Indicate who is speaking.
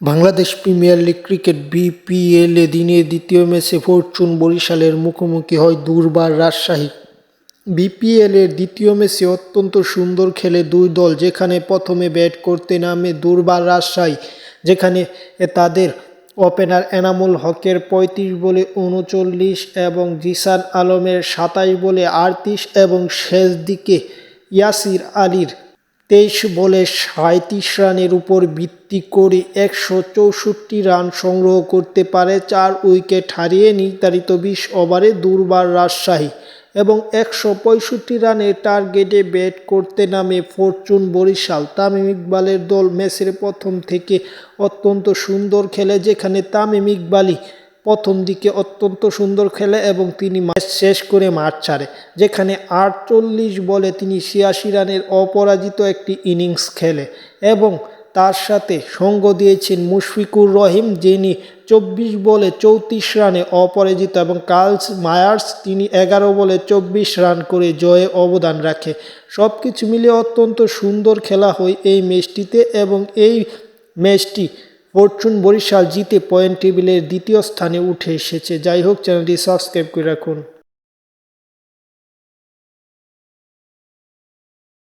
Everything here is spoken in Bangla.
Speaker 1: বাংলাদেশ প্রিমিয়ার লিগ ক্রিকেট বিপিএলে দিনের দ্বিতীয় ম্যাচে ফরচুন বরিশালের মুখোমুখি হয় দুর্বার রাজশাহী। বিপিএলের দ্বিতীয় ম্যাচে অত্যন্ত সুন্দর খেলে দুই দল যেখানে প্রথমে ব্যাট করতে নামে দুর্বার রাজশাহী, যেখানে তাদের ওপেনার এনামুল হকের পঁয়ত্রিশ বলে উনচল্লিশ এবং জিসান আলমের সাতাশ বলে আটত্রিশ এবং শেষ দিকে ইয়াসির আলীর তেইশ বলে সাঁত্রিশ রানের উপর ভিত্তি করে একশো চৌষট্টি রান সংগ্রহ করতে পারে, চার উইকেট হারিয়ে নির্ধারিত বিশ ওভারে দুর্বার রাজশাহী এবং একশো পঁয়ষট্টি রানের টার্গেটে ব্যাট করতে নামে ফরচুন বরিশাল। তামিম ইকবালের দল ম্যাচের প্রথম থেকে অত্যন্ত সুন্দর খেলে, যেখানে তামিম ইকবালই প্রথম দিকে অত্যন্ত সুন্দর খেলে এবং তিনি ম্যাচ শেষ করে মাঠ ছাড়ে, যেখানে আটচল্লিশ বলে তিনি ছিয়াশি রানের অপরাজিত একটি ইনিংস খেলে এবং তার সাথে সঙ্গ দিয়েছেন মুশফিকুর রহিম, যিনি চব্বিশ বলে চৌত্রিশ রানে অপরাজিত এবং কার্লস মায়ার্স, তিনি এগারো বলে চব্বিশ রান করে জয়ে অবদান রাখে। সব কিছু মিলিয়ে অত্যন্ত সুন্দর খেলা হয় এই ম্যাচটিতে এবং এই ম্যাচটি ফরচুন বরিশাল জিতে পয়েন্ট টেবিলের দ্বিতীয় স্থানে উঠে এসেছে। যাই হোক, চ্যানেলটি সাবস্ক্রাইব করে রাখুন।